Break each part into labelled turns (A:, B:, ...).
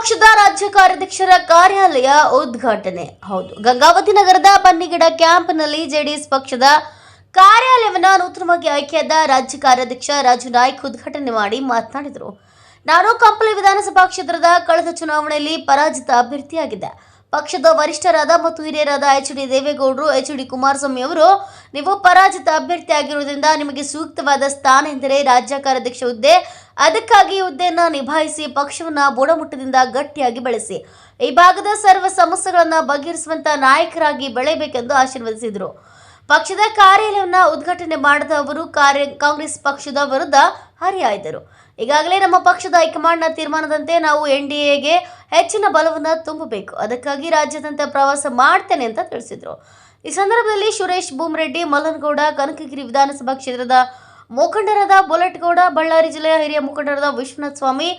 A: ಪಕ್ಷದ ರಾಜ್ಯ ಕಾರ್ಯಾಧ್ಯಕ್ಷರ ಕಾರ್ಯಾಲಯ ಉದ್ಘಾಟನೆ. ಹೌದು, ಗಂಗಾವತಿ ನಗರದ ಬನ್ನಿಗಿಡ ಕ್ಯಾಂಪ್ನಲ್ಲಿ ಜೆಡಿಎಸ್ ಪಕ್ಷದ ಕಾರ್ಯಾಲಯವನ್ನ ನೂತನವಾಗಿ ಆಯ್ಕೆಯಾದ ರಾಜ್ಯ ಕಾರ್ಯಾಧ್ಯಕ್ಷ ರಾಜು ನಾಯ್ಕ್ ಉದ್ಘಾಟನೆ ಮಾಡಿ ಮಾತನಾಡಿದರು. ನಾನು ಕಂಪಲಿ ವಿಧಾನಸಭಾ ಕ್ಷೇತ್ರದ ಕಳೆದ ಚುನಾವಣೆಯಲ್ಲಿ ಪರಾಜಿತ ಅಭ್ಯರ್ಥಿಯಾಗಿದ್ದೆ. ಪಕ್ಷದ ವರಿಷ್ಠರಾದ ಮತ್ತು ಹಿರಿಯರಾದ ಎಚ್ ಡಿ ದೇವೇಗೌಡರು ಎಚ್ ಡಿ ಕುಮಾರಸ್ವಾಮಿ ಅವರು ನೀವು ಪರಾಜಿತ ಅಭ್ಯರ್ಥಿಯಾಗಿರುವುದರಿಂದ ನಿಮಗೆ ಸೂಕ್ತವಾದ ಸ್ಥಾನ ಎಂದರೆ ರಾಜ್ಯ ಕಾರ್ಯಾಧ್ಯಕ್ಷ ಹುದ್ದೆ. ಅದಕ್ಕಾಗಿ ಹುದ್ದೆಯನ್ನು ನಿಭಾಯಿಸಿ ಪಕ್ಷವನ್ನು ಬುಡಮುಟ್ಟದಿಂದ ಗಟ್ಟಿಯಾಗಿ ಬೆಳೆಸಿ. ಈ ಭಾಗದ ಸರ್ವ ಸಮಸ್ಯೆಗಳನ್ನು ಬಗೆಹರಿಸುವಂತ ನಾಯಕರಾಗಿ ಬೆಳೆಯಬೇಕೆಂದು ಆಶೀರ್ವದಿಸಿದರು. ಪಕ್ಷದ ಕಾರ್ಯಾಲಯವನ್ನು ಉದ್ಘಾಟನೆ ಮಾಡಿದ ಅವರು ಕಾರ್ಯ, ಕಾಂಗ್ರೆಸ್ ಪಕ್ಷದ ವಿರುದ್ಧ ಹರಿಹಾಯ್ದರು. ಈಗಾಗಲೇ ನಮ್ಮ ಪಕ್ಷದ ಹೈಕಮಾಂಡ್ನ ತೀರ್ಮಾನದಂತೆ ನಾವು ಎನ್ ಡಿ ಎಗೆ ಹೆಚ್ಚಿನ ಬಲವನ್ನು ತುಂಬಬೇಕು. ಅದಕ್ಕಾಗಿ ರಾಜ್ಯಾದ್ಯಂತ ಪ್ರವಾಸ ಮಾಡ್ತೇನೆ ಅಂತ ತಿಳಿಸಿದರು. ಈ ಸಂದರ್ಭದಲ್ಲಿ ಸುರೇಶ್ ಬೂಮ್ರೆಡ್ಡಿ ಮಲ್ಲನಗೌಡ, ಕನಕಗಿರಿ ವಿಧಾನಸಭಾ ಕ್ಷೇತ್ರದ ಮುಖಂಡರಾದ ಬುಲೆಟ್ಗೌಡ, ಬಳ್ಳಾರಿ ಜಿಲ್ಲೆಯ ಹಿರಿಯ ಮುಖಂಡರಾದ ವಿಶ್ವನಾಥ್ ಸ್ವಾಮಿ,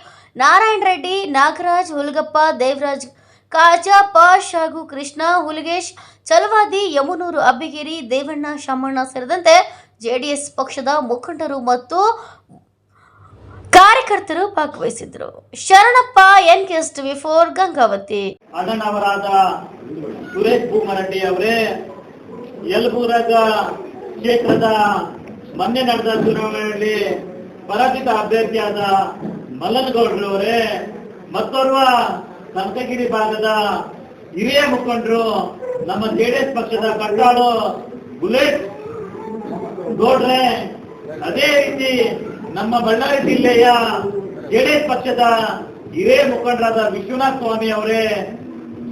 A: ನಾರಾಯಣ ರೆಡ್ಡಿ, ನಾಗರಾಜ್ ಹುಲಗಪ್ಪ, ದೇವರಾಜ್ ಕಾಜಾ, ಪಾಶ್ ಹಾಗೂ ಕೃಷ್ಣ, ಹುಲಿಗೇಶ್ ಚಲವಾದಿ ಯಮುನೂರು ಅಬ್ಬಿಗೇರಿ, ದೇವಣ್ಣ ಶಮ್ಮಣ್ಣ ಸೇರಿದಂತೆ ಜೆಡಿಎಸ್ ಪಕ್ಷದ ಮುಖಂಡರು ಮತ್ತು ಕಾರ್ಯಕರ್ತರು ಭಾಗವಹಿಸಿದ್ರು ಶರಣಪ್ಪ ಎನ್ ಕೆಸ್ಟ್ ಟಿವಿ ಫೋರ್, ಗಂಗಾವತಿ.
B: ಅಣ್ಣನವರಾದ ಸುರೇಶ್ ಭೂಮರಡ್ಡಿ ಅವರೇ ಯಲಬುರಗ ಕ್ಷೇತ್ರದ ಮೊನ್ನೆ ನಡೆದ ಚುನಾವಣೆಯಲ್ಲಿ ಪರಾಜಿತ ಅಭ್ಯರ್ಥಿಯಾದ ಮಲ್ಲನಗೌಡರು ಅವರೇ ಮತ್ತೋರ್ವ ಸಂತಗಿರಿ ಭಾಗದ ಹಿರಿಯ ಮುಖಂಡರು ನಮ್ಮ ಜೆಡಿಎಸ್ ಪಕ್ಷದ ಕಟ್ಟಾಳು ಬುಲೆಟ್ ಗೌಡ್ರೆ, ಅದೇ ರೀತಿ ನಮ್ಮ ಬಳ್ಳಾರಿ ಜಿಲ್ಲೆಯ ಜೆಡಿಎಸ್ ಪಕ್ಷದ ಹಿರಿಯ ಮುಖಂಡರಾದ ವಿಶ್ವನಾಥ್ ಸ್ವಾಮಿ ಅವರೇ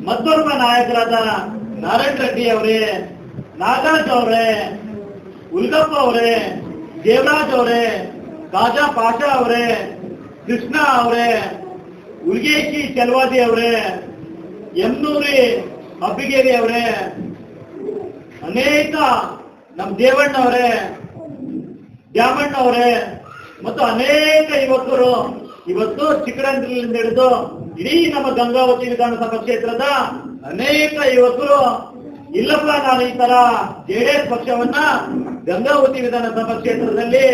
B: ಮತ್ತೊಬ್ಬ ನಾಯಕರಾದ ನಾರಾಯಣ ರೆಡ್ಡಿ ಅವರೇ, ನಾಗರಾಜ್ ಅವರೇ ಉಲ್ಗಪ್ಪ ಅವರೇ, ದೇವರಾಜ್ ಅವರೇ ರಾಜಾ ಪಾಷಾ ಅವರೇ, ಕೃಷ್ಣ ಅವರೇ, ಉಲ್ಗೇಶಿ ಚಲವಾದಿ ಅವರೇ, ಎಮ್ನೂರಿ ಅಬ್ಬಿಗೇರಿ ಅವರೇ, ಅನೇಕ ನಮ್ಮ ದೇವಣ್ಣ ಅವರೇ, ದ್ಯಾಮಣ್ಣ ಅವರೇ ಮತ್ತು ಅನೇಕ ಯುವಕರು ಇವತ್ತು ಚಿಕ್ಕರಂದ್ರಲಿಂದ ಹಿಡಿದು ಇಡೀ ನಮ್ಮ ಗಂಗಾವತಿ ವಿಧಾನಸಭಾ ಕ್ಷೇತ್ರದ ಅನೇಕ ಯುವಕರು, ಇಲ್ಲಪ್ಪ ನಾನು ಈ ತರ ಜೆಡಿಎಸ್ ಪಕ್ಷವನ್ನ ಗಂಗಾವತಿ ವಿಧಾನಸಭಾ ಕ್ಷೇತ್ರದಲ್ಲಿ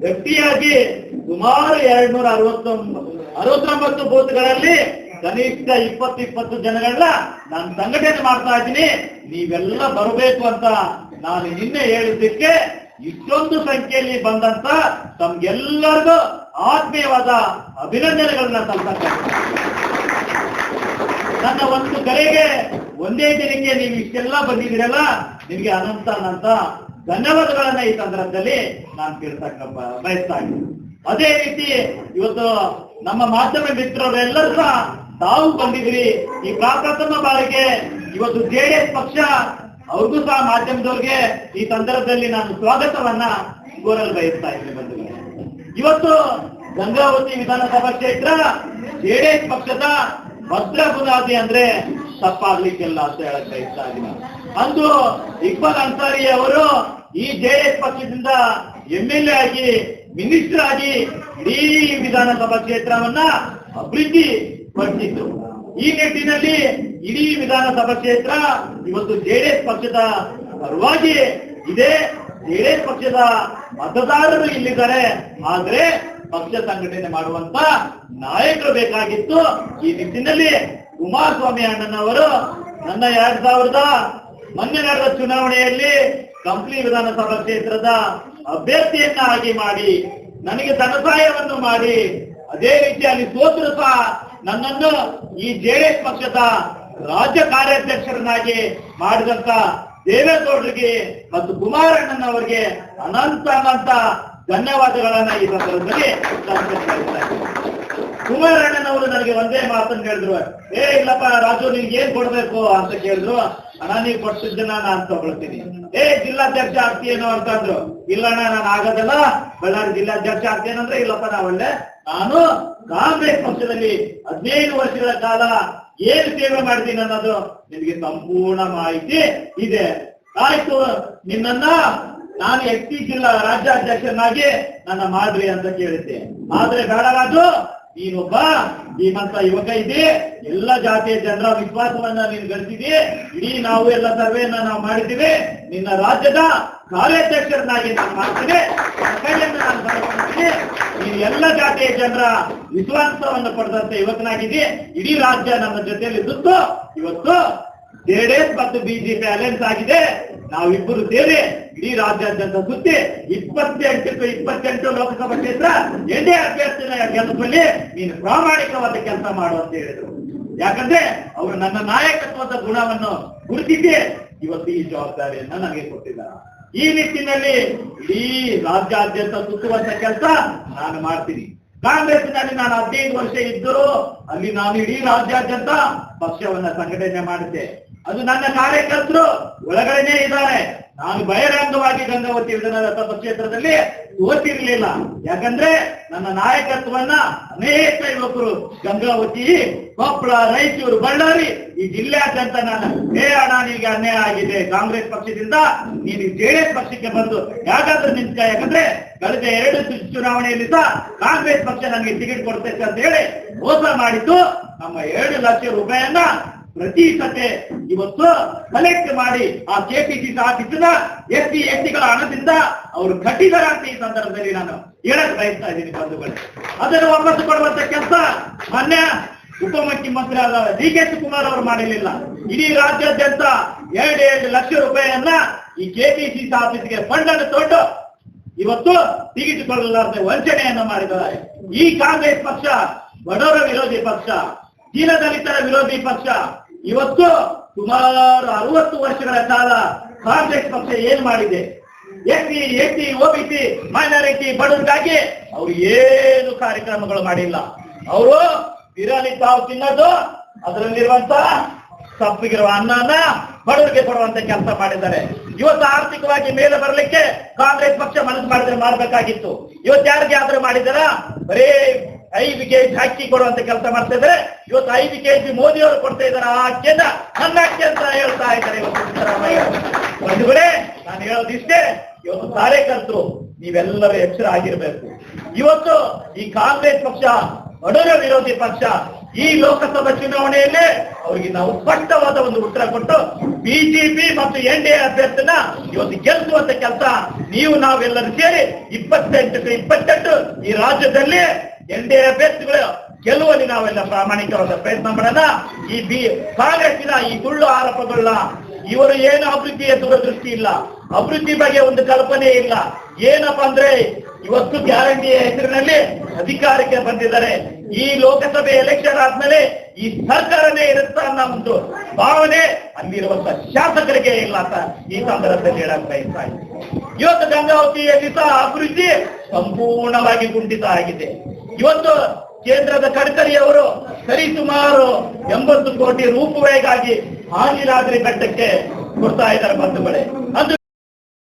B: ಗಟ್ಟಿಯಾಗಿ ಸುಮಾರು ಎರಡ್ ನೂರ ಅರವತ್ತೊಂಬತ್ತು ಅರವತ್ತೊಂಬತ್ತು ಬೂತ್ಗಳಲ್ಲಿ ಕನಿಷ್ಠ ಇಪ್ಪತ್ತು ಇಪ್ಪತ್ತು ಜನಗಳನ್ನ ನಾನು ಸಂಘಟನೆ ಮಾಡ್ತಾ ಇದ್ದೀನಿ. ನೀವೆಲ್ಲ ಬರಬೇಕು ಅಂತ ನಾನು ನಿನ್ನೆ ಹೇಳಿದ್ದಕ್ಕೆ ಇಷ್ಟೊಂದು ಸಂಖ್ಯೆಯಲ್ಲಿ ಬಂದಂತ ತಮ್ಗೆಲ್ಲರಿಗೂ ಆತ್ಮೀಯವಾದ ಅಭಿನಂದನೆಗಳನ್ನ ಸಲ್ಲಿಸ್ತಾ ನನ್ನ ಒಂದು ಕರೆಗೆ ಒಂದೇ ದಿನಕ್ಕೆ ನೀವು ಇಷ್ಟೆಲ್ಲ ಬಂದಿದ್ದೀರಲ್ಲ, ನಿಮಗೆ ಅನಂತ ಅನಂತ ಧನ್ಯವಾದಗಳನ್ನ ಈ ಸಂದರ್ಭದಲ್ಲಿ ನಾನು ಕೇಳ್ತಕ್ಕ ಬಯಸ್ತಾ ಅದೇ ರೀತಿ ಇವತ್ತು ನಮ್ಮ ಮಾಧ್ಯಮ ಮಿತ್ರರೆಲ್ಲರೂ ಸಹ ತಾವು ಬಂದಿದ್ರಿ ಈ ಪ್ರಾಪ್ರಥಮ ಬಾರಿಗೆ ಇವತ್ತು ಜೆಡಿಎಸ್ ಪಕ್ಷ ಅವ್ರಿಗೂ ಸಹ ಮಾಧ್ಯಮದವ್ರಿಗೆ ಈ ಸಂದರ್ಭದಲ್ಲಿ ನಾನು ಸ್ವಾಗತವನ್ನ ಕೋರಲು ಬಯಸ್ತಾ ಇದ್ದೀನಿ ಬಂಧುಗಳೇ. ಇವತ್ತು ಗಂಗಾವತಿ ವಿಧಾನಸಭಾ ಕ್ಷೇತ್ರ ಜೆಡಿಎಸ್ ಪಕ್ಷದ ಭದ್ರ ಬುನಾದಿ ಅಂದ್ರೆ ತಪ್ಪಾಗ್ಲಿಕ್ಕೆಲ್ಲ ಅಂತ ಹೇಳಕ್ ಬಯಸ್ತಾ ಇದ್ದೀನಿ. ಅಂದು ಇಕ್ಬಲ್ ಅನ್ಸಾರಿ ಅವರು ಈ ಜೆಡಿಎಸ್ ಪಕ್ಷದಿಂದ ಎಂ ಎಲ್ ಎ ಆಗಿ ಮಿನಿಸ್ಟರ್ ಆಗಿ ಇಡೀ ವಿಧಾನಸಭಾ ಕ್ಷೇತ್ರವನ್ನ ಅಭಿವೃದ್ಧಿ ಪಡಿಸಿದ್ರು ಈ ನಿಟ್ಟಿನಲ್ಲಿ ಇಡೀ ವಿಧಾನಸಭಾ ಕ್ಷೇತ್ರ ಇವತ್ತು ಜೆಡಿಎಸ್ ಪಕ್ಷದ ಪರವಾಗಿ ಇದೆ. ಜೆಡಿಎಸ್ ಪಕ್ಷದ ಮತದಾರರು ಇಲ್ಲಿದ್ದಾರೆ. ಆದ್ರೆ ಪಕ್ಷ ಸಂಘಟನೆ ಮಾಡುವಂತ ನಾಯಕರು ಬೇಕಾಗಿತ್ತು. ಈ ನಿಟ್ಟಿನಲ್ಲಿ ಕುಮಾರಸ್ವಾಮಿ ಅಣ್ಣನವರು ನನ್ನ ಎರಡ್ ಸಾವಿರದ ಮೊನ್ನೆ ನಡೆದ ಚುನಾವಣೆಯಲ್ಲಿ ಕಂಪ್ಲಿ ವಿಧಾನಸಭಾ ಕ್ಷೇತ್ರದ ಅಭ್ಯರ್ಥಿಯನ್ನ ಆಗಿ ಮಾಡಿ, ನನಗೆ ಧನಸಹಾಯವನ್ನು ಮಾಡಿ, ಅದೇ ರೀತಿಯಲ್ಲಿ ಸೋತರು ಸಹ ನನ್ನನ್ನು ಈ ಜೆಡಿಎಸ್ ಪಕ್ಷದ ರಾಜ್ಯ ಕಾರ್ಯಾಧ್ಯಕ್ಷರನ್ನಾಗಿ ಮಾಡಿದಂತ ದೇವೇಗೌಡರಿಗೆ ಮತ್ತು ಕುಮಾರಣ್ಣನವರಿಗೆ ಅನಂತ ಅನಂತ ಧನ್ಯವಾದಗಳನ್ನ ಈ ಸಂದರ್ಭದಲ್ಲಿ ಕುಮಾರಣ್ಣನವರು ನನಗೆ ಒಂದೇ ಮಾತನ್ನು ಹೇಳಿದ್ರು, ಏ, ಇಲ್ಲಪ್ಪ, ರಾಜು, ನಿನ್ಗೆ ಏನ್ ಕೊಡ್ಬೇಕು? ಅಂತ ಕೇಳಿದ್ರು, ಅಣ್ಣ, ನೀವು ಕೊಡ್ಸಿದ್ದನ್ನ ನಾನು ತಗೊಳ್ತೀನಿ. ಏ, ಜಿಲ್ಲಾಧ್ಯಕ್ಷ ಆಗ್ತೀಯೇನೋ ಅಂತಂದ್ರು ಇಲ್ಲಣ್ಣ, ನಾನು ಆಗೋದಲ್ಲ. ಬಳ್ಳಾರಿ ಜಿಲ್ಲಾಧ್ಯಕ್ಷ ಆಗ್ತೇನಂದ್ರೆ ಇಲ್ಲಪ್ಪ ನಾ ಒಳ್ಳೆ ನಾನು ಕಾಂಗ್ರೆಸ್ ಪಕ್ಷದಲ್ಲಿ ಹದಿನೈದು ವರ್ಷಗಳ ಕಾಲ ಏನು ಸೇವೆ ಮಾಡ್ತೀನಿ ಅನ್ನೋದು ನಿಮಗೆ ಸಂಪೂರ್ಣ ಮಾಹಿತಿ ಇದೆ. ಆಯ್ತು, ನಿನ್ನನ್ನ ನಾನು ಎಸ್ ಪಿ ಜಿಲ್ಲಾ ರಾಜ್ಯಾಧ್ಯಕ್ಷನಾಗಿ ನನ್ನ ಮಾಡ್ರಿ ಅಂತ ಕೇಳಿದ್ದೆ. ಆದ್ರೆ ಬೇಡ ರಾಜು ನೀನೊಬ್ಬ ಧೀಮಂತ ಯುವಕ ಇದೆ ಎಲ್ಲ ಜಾತಿಯ ಜನರ ವಿಶ್ವಾಸವನ್ನ ನೀನು ಗಳಿಸಿದೆ. ಇಡೀ ನಾವು ಎಲ್ಲ ಸರ್ವೆಯನ್ನ ನಾವು ಮಾಡಿದ್ದೀವಿ. ನಿನ್ನ ರಾಜ್ಯದ ಕಾರ್ಯಾಧ್ಯಕ್ಷರನ್ನಾಗಿ ನಾನು ಮಾಡ್ತೀನಿ ನಾನು. ಮಾಡಿ ಈ ಎಲ್ಲ ಜಾತಿಯ ಜನರ ವಿಶ್ವಾಸವನ್ನು ಪಡೆದಂತ ಯುವಕನಾಗಿದೆ ಇಡೀ ರಾಜ್ಯ ನಮ್ಮ ಜೊತೆಯಲ್ಲಿ ಇದ್ದು ಇವತ್ತು ಜೆಡಿಎಸ್ ಮತ್ತು ಬಿಜೆಪಿ ಅಲಯನ್ಸ್ ಆಗಿದೆ. ನಾವಿಬ್ಬರು ಸೇರಿ ಇಡೀ ರಾಜ್ಯಾದ್ಯಂತ ಸುತ್ತಿ ಇಪ್ಪತ್ತೆಂಟಕ್ಕೆ ಇಪ್ಪತ್ತೆಂಟು ಲೋಕಸಭಾ ಕ್ಷೇತ್ರ ಎನ್ಡಿ ಅಭ್ಯರ್ಥಿನ ಗೆಲ್ಲುವಲ್ಲಿ ನೀನು ಪ್ರಾಮಾಣಿಕವಾದ ಕೆಲಸ ಮಾಡು ಅಂತ ಹೇಳಿದ್ರು. ಯಾಕಂದ್ರೆ ಅವರು ನನ್ನ ನಾಯಕತ್ವದ ಗುಣವನ್ನು ಗುರುತಿಸಿ ಇವತ್ತು ಈ ಜವಾಬ್ದಾರಿಯನ್ನ ನನಗೆ ಕೊಟ್ಟಿದ್ದಾರೆ. ಈ ನಿಟ್ಟಿನಲ್ಲಿ ಇಡೀ ರಾಜ್ಯಾದ್ಯಂತ ಸುತ್ತುವಂತ ಕೆಲಸ ನಾನು ಮಾಡ್ತೀನಿ. ಕಾಂಗ್ರೆಸ್ನಲ್ಲಿ ನಾನು ಹದಿನೈದು ವರ್ಷ ಇದ್ದರೂ ಅಲ್ಲಿ ನಾನು ಇಡೀ ರಾಜ್ಯಾದ್ಯಂತ ಪಕ್ಷವನ್ನ ಸಂಘಟನೆ ಮಾಡಿದ್ದೆ ಅದು ನನ್ನ ಕಾರ್ಯಕರ್ತರು ಒಳಗಡೆನೆ ಇದ್ದಾರೆ. ನಾನು ಬಹಿರಂಗವಾಗಿ ಗಂಗಾವತಿ ವಿಧಾನಸಭಾ ಕ್ಷೇತ್ರದಲ್ಲಿ ಓದ್ತಿರ್ಲಿಲ್ಲ. ಯಾಕಂದ್ರೆ ನನ್ನ ನಾಯಕತ್ವವನ್ನ ಅನೇಕ ಯುವಕರು, ಗಂಗಾವತಿ ಕೊಪ್ಪಳ ರಾಯಚೂರು, ಬಳ್ಳಾರಿ, ಈ ಜಿಲ್ಲೆಯಾದ್ಯಂತ ನಾನು ಹೇ ಅಣ್ಣ, ನಿನಗೆ ಅನ್ಯಾಯ ಆಗಿದೆ. ಕಾಂಗ್ರೆಸ್ ಪಕ್ಷದಿಂದ ನೀನು ಜೆಡಿಎಸ್ ಪಕ್ಷಕ್ಕೆ ಬಂದು ಯಾಕಾದ್ರೂ ನಿಂತ ಯಾಕಂದ್ರೆ ಕಳೆದ ಎರಡು ಚುನಾವಣೆಯಲ್ಲಿ ಸಹ ಕಾಂಗ್ರೆಸ್ ಪಕ್ಷ ನನಗೆ ಟಿಕೆಟ್ ಕೊಡ್ತೈತೆ ಅಂತ ಹೇಳಿ ಮೋಸ ಮಾಡಿದ್ದು ನಮ್ಮ ಎರಡು ಲಕ್ಷ ರೂಪಾಯಿಯನ್ನ ಪ್ರತಿ ಸತೆ ಇವತ್ತು ಕಲೆಕ್ಟ್ ಮಾಡಿ ಆ ಕೆಪಿಸಿಸಿ ಆಫೀಸಿನ ಎಸ್ ಸಿ ಎಸ್ ಟಿಗಳ ಹಣದಿಂದ ಅವರು ಕಟ್ಟಿದಾರ ಅಂತ ಈ ಸಂದರ್ಭದಲ್ಲಿ ನಾನು ಹೇಳಕ್ ಬಯಸ್ತಾ ಇದ್ದೀನಿ ಬಂಧುಗಳು. ಅದನ್ನು ವಾಪಸ್ ಕೊಡುವಂತ ಕೆಲಸ ಮೊನ್ನೆ ಉಪಮುಖ್ಯಮಂತ್ರಿ ಆದ ಡಿ ಕೆ ಶಿವಕುಮಾರ್ ಅವರು ಮಾಡಿರಲಿಲ್ಲ. ಇಡೀ ರಾಜ್ಯಾದ್ಯಂತ ಎರಡು ಎರಡು ಲಕ್ಷ ರೂಪಾಯಿಯನ್ನ ಈ ಕೆಪಿಸಿಸಿ ಆಫೀಸ್ಗೆ ಫಂಡ್ ಅನ್ನು ತೊಟ್ಟು ಇವತ್ತು ತೆಗೆದುಕೊಳ್ಳಲಾರದೆ ವಂಚನೆಯನ್ನ ಮಾಡಿದ್ದಾರೆ. ಈ ಕಾಂಗ್ರೆಸ್ ಪಕ್ಷ, ಬಡವರ ವಿರೋಧಿ ಪಕ್ಷ ದೀನದಲಿತರ ವಿರೋಧಿ ಪಕ್ಷ ಇವತ್ತು ಸುಮಾರು ಅರವತ್ತು ವರ್ಷಗಳ ಕಾಲ ಕಾಂಗ್ರೆಸ್ ಪಕ್ಷ ಏನ್ ಮಾಡಿದೆ? ಎಸ್ಸಿ, ಎಸ್ಟಿ ಸಿ, ಮೈನಾರಿಟಿ ಬಡವರಿಗಾಗಿ ಅವ್ರು ಏನು ಕಾರ್ಯಕ್ರಮಗಳು ಮಾಡಿಲ್ಲ. ಅವರು ಬಿರಿಯಾನಿ ತಾವು ತಿನ್ನೋದು, ಅದರಲ್ಲಿರುವಂತ ಸಬ್ಬಿಗಿರುವ ಅನ್ನನ ಬಡವರಿಗೆ ಕೊಡುವಂತ ಕೆಲಸ ಮಾಡಿದ್ದಾರೆ. ಇವತ್ತು ಆರ್ಥಿಕವಾಗಿ ಮೇಲೆ ಬರಲಿಕ್ಕೆ ಕಾಂಗ್ರೆಸ್ ಪಕ್ಷ ಮನಸ್ಸು ಮಾಡಿದ್ರೆ ಮಾಡಬೇಕಾಗಿತ್ತು. ಇವತ್ತು ಯಾರಿಗೆ ಆದ್ರೂ ಮಾಡಿದಾರ ಬರೀ ಐದು ಕೆಜಿ ಅಕ್ಕಿ ಕೊಡುವಂತ ಕೆಲಸ ಮಾಡ್ತಾ ಇದ್ದಾರೆ. ಇವತ್ತು ಐದು ಕೆಜಿ ಮೋದಿ ಅವರು ಕೊಡ್ತಾ ಇದ್ದಾರೆ ಆ ಅಕ್ಕಿಯನ್ನ ನನ್ನ ಅಕ್ಕಿ ಅಂತ ಹೇಳ್ತಾ ಇದ್ದಾರೆ ಇವತ್ತು ಸಿದ್ದರಾಮಯ್ಯ. ಬಂಧುಗಳೇ, ನಾನು ಹೇಳೋದಿಷ್ಟೇ ಇವತ್ತು ಕಾರ್ಯಕರ್ತರು, ನೀವೆಲ್ಲರೂ ಎಚ್ಚರ ಆಗಿರಬೇಕು. ಇವತ್ತು ಈ ಕಾಂಗ್ರೆಸ್ ಪಕ್ಷ, ಬಡವರ ವಿರೋಧಿ ಪಕ್ಷ, ಈ ಲೋಕಸಭಾ ಚುನಾವಣೆಯಲ್ಲಿ ಅವರಿಗೆ ನಾವು ಸ್ಪಷ್ಟವಾದ ಒಂದು ಉತ್ತರ ಕೊಟ್ಟು ಬಿಜೆಪಿ ಮತ್ತು ಎನ್ ಡಿ ಎ ಅಭ್ಯರ್ಥಿನ ಇವತ್ತು ಗೆಲ್ಲಿಸುವಂತ ಕೆಲಸ ನೀವು ನಾವೆಲ್ಲರೂ ಸೇರಿ ಇಪ್ಪತ್ತೆಂಟಕ್ಕೆ ಇಪ್ಪತ್ತೆಂಟು ಈ ರಾಜ್ಯದಲ್ಲಿ ಎನ್ ಡಿ ಎ ಅಭ್ಯರ್ಥಿಗಳು ಗೆಲ್ಲುವಲ್ಲಿ ನಾವೆಲ್ಲ ಪ್ರಾಮಾಣಿಕವಾದ ಪ್ರಯತ್ನ ಮಾಡೋಣ. ಈ ಬಿ ಕಾಂಗ್ರೆಸ್ಸಿನ ಈ ಸುಳ್ಳು ಆರೋಪಗಳನ್ನ ಇವರು ಏನು ಅಭಿವೃದ್ಧಿಯ ದೂರದೃಷ್ಟಿ ಇಲ್ಲ. ಅಭಿವೃದ್ಧಿ ಬಗ್ಗೆ ಒಂದು ಕಲ್ಪನೆ ಇಲ್ಲ. ಏನಪ್ಪಾ ಅಂದ್ರೆ ಇವತ್ತು ಗ್ಯಾರಂಟಿಯ ಹೆಸರಿನಲ್ಲಿ ಅಧಿಕಾರಕ್ಕೆ ಬಂದಿದ್ದಾರೆ. ಈ ಲೋಕಸಭೆ ಎಲೆಕ್ಷನ್ ಆದ್ಮೇಲೆ ಈ ಸರ್ಕಾರನೇ ಇರುತ್ತಾ ಅನ್ನೋ ಒಂದು ಭಾವನೆ ಅಲ್ಲಿರುವಂತ ಶಾಸಕರಿಗೆ ಇಲ್ಲ ಅಂತ ಈ ಸಂದರ್ಭದಲ್ಲಿ ಹೇಳಕ್ ಬಯಸ್ತಾ ಇವತ್ತು ಗಂಗಾವತಿಯಲ್ಲಿ ಸಹ ಅಭಿವೃದ್ಧಿ ಸಂಪೂರ್ಣವಾಗಿ ಕುಂಠಿತ ಆಗಿದೆ. ಇವತ್ತು ಕೇಂದ್ರದ ಗಡ್ಕರಿ ಅವರು ಸರಿ ಸುಮಾರು ಎಂಬತ್ತು ಕೋಟಿ ರೂಪಾಯಿಗಾಗಿ ಹಾನಿರಾದ್ರಿ ಬೆಟ್ಟಕ್ಕೆ ಕೊಡ್ತಾ ಇದ್ದಾರೆ ಬಂಧುಗಳೇ.